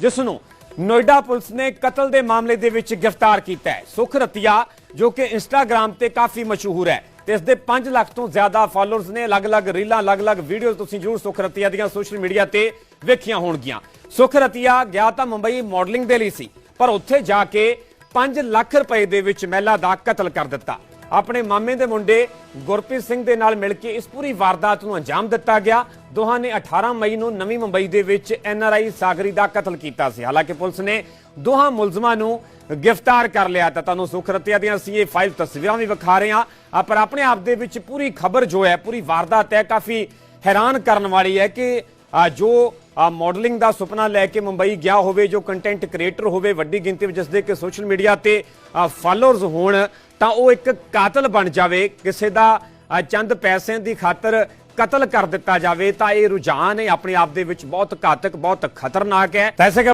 ਜਿਸ ਨੂੰ ਨੋਇਡਾ ਪੁਲਿਸ ਨੇ ਕਤਲ ਦੇ ਮਾਮਲੇ ਦੇ ਵਿੱਚ ਗ੍ਰਿਫਤਾਰ ਕੀਤਾ ਹੈ। ਸੁਖ ਰਤੀਆ, ਜੋ ਕਿ ਇੰਸਟਾਗ੍ਰam ਤੇ ਕਾਫੀ ਮਸ਼ਹੂਰ ਹੈ ਤੇ ਇਸ ਦੇ 5 ਲੱਖ ਤੋਂ ਜ਼ਿਆਦਾ ਫਾਲੋਅਰਸ ਨੇ ਅਲੱਗ-ਅਲੱਗ ਰੀਲਾਂ, ਅਲੱਗ-ਅਲੱਗ ਵੀਡੀਓ ਤੁਸੀਂ ਜ਼ਰੂਰ ਸੁਖ ਰਤੀਆ ਦੀਆਂ ਸੋਸ਼ਲ ਮੀਡੀਆ ਤੇ ਵੇਖੀਆਂ ਹੋਣਗੀਆਂ। ਸੁਖ ਰਤੀਆ, ਗਿਆ ਤਾਂ ਮੁੰਬਈ ਮਾਡਲਿੰਗ ਦੇ ਲਈ ਸੀ, ਪਰ ਉੱਥੇ ਜਾ ਕੇ 5 ਲੱਖ ਰੁਪਏ ਦੇ ਵਿੱਚ ਮਹਿਲਾ ਦਾ ਕਤਲ ਕਰ ਦਿੱਤਾ। ਆਪਣੇ ਮਾਮੇ ਦੇ ਮੁੰਡੇ ਗੁਰਪ੍ਰੀਤ ਸਿੰਘ ਦੇ ਨਾਲ ਮਿਲ ਕੇ ਇਸ ਪੂਰੀ ਵਾਰਦਾਤ ਨੂੰ ਅੰਜਾਮ ਦਿੱਤਾ ਗਿਆ। ਦੋਹਾਂ ਨੇ 18 ਮਈ ਨੂੰ ਨਵੀਂ ਮੁੰਬਈ ਦੇ ਵਿੱਚ ਐਨਆਰਆਈ ਸਾਗਰੀ ਦਾ ਕਤਲ ਕੀਤਾ ਸੀ। ਹਾਲਾਂਕਿ ਪੁਲਿਸ ਨੇ ਦੋਹਾਂ ਮੁਲਜ਼ਮਾਂ ਨੂੰ ਗ੍ਰਿਫਤਾਰ ਕਰ ਲਿਆ ਤਾਂ ਤੁਹਾਨੂੰ ਸੁਖ ਰਤੀਆ ਦੀਆਂ ਅਸੀਂ ਇਹ ਫਾਈਲ ਤਸਵੀਰਾਂ ਵੀ ਵਿਖਾ ਰਹੇ ਹਾਂ। ਪਰ ਆਪਣੇ ਆਪ ਦੇ ਵਿੱਚ ਪੂਰੀ ਖਬਰ ਜੋ ਹੈ, ਪੂਰੀ ਵਾਰਦਾਤ ਹੈ, ਕਾਫੀ ਹੈਰਾਨ ਕਰਨ ਵਾਲੀ ਹੈ ਕਿ ਜੋ ਮਾਡਲਿੰਗ ਦਾ ਸੁਪਨਾ ਲੈ ਕੇ ਮੁੰਬਈ ਗਿਆ ਹੋਵੇ, ਜੋ ਕੰਟੈਂਟ ਕ੍ਰੀਏਟਰ ਹੋਵੇ, ਵੱਡੀ ਗਿਣਤੀ ਵਿੱਚ ਜਿਸਦੇ ਕਿ ਸੋਸ਼ਲ ਮੀਡੀਆ ਤੇ ਫਾਲੋਅਰਸ ਹੋਣ ਤਾਂ ਉਹ ਇੱਕ ਕਾਤਲ ਬਣ ਜਾਵੇ, ਕਿਸੇ ਦਾ ਚੰਦ ਪੈਸਿਆਂ ਦੀ ਖਾਤਰ ਕਤਲ ਕਰ ਦਿੱਤਾ ਜਾਵੇ, ਤਾਂ ਇਹ ਰੁਝਾਨ ਹੈ, ਆਪਣੇ ਆਪ ਦੇ ਵਿੱਚ ਬਹੁਤ ਘਾਤਕ, ਬਹੁਤ ਖਤਰਨਾਕ ਹੈ। ਤਾਂ ਇਸੇ